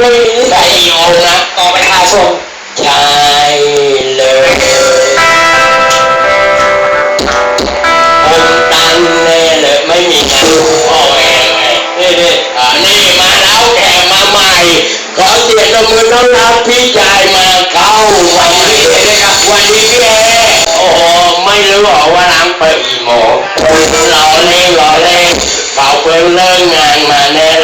ไม่มีนิสัยโยนะต่อไปพาชมใช่เลยผมตันแน่เลยไม่มีงานพ่อแม่ไงนี่นี่อ่านี่มาแล้วแกมาใหม่ ขอเสียงตบมือต้อนรับพี่ชายมาเข้าวันนี้เลยครับวันนี้พี่เอโอ้โหไม่รู้หรอกว่าร้านเปิดกี่โมงรอเล่นรอเล่นเป่าเพิ่งเลิกงานมาแน่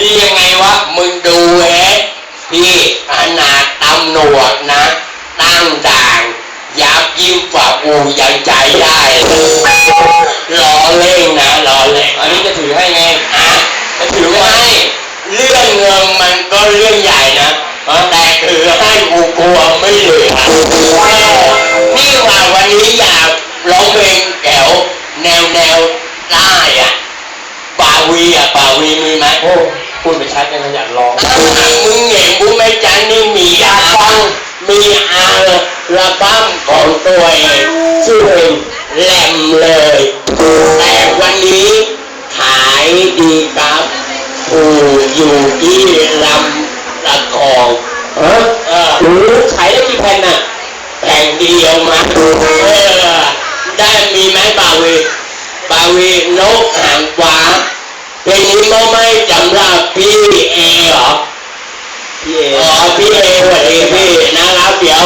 ดียังไงวะ มึงดูเอ๊พี่ขนาดตำหนวดนะ ตั้งด่างยับยิ้มฝ่ากูยังใจได้เลยรอเล่นนะรอเล่นอันนี้จะถือให้ไงอะจะถือให้เรื่องเงินมันก็เรื่องใหญ่นะแต่ พูดไปชัดยังไงอยากลองมึงเห็นกูไหม่จันนี่มีอาฟังมีอาระบัมของตัวเองชื่อเพลงแหลมเลย แต่วันนี้ขายดีครับผูอยู่ที่ลำตะคองเออเออหรือใช้ได้กี่แผ่นน่ะแผ่นเดียวมาเออได้มีไหมบาวีบาวีนกหางฟ้าเพลงนี้ก็ไม่จำรับ พี่เอเหรอพี่เออ๋อพี่เอสวัสดีพี่นะครับเดี๋ยว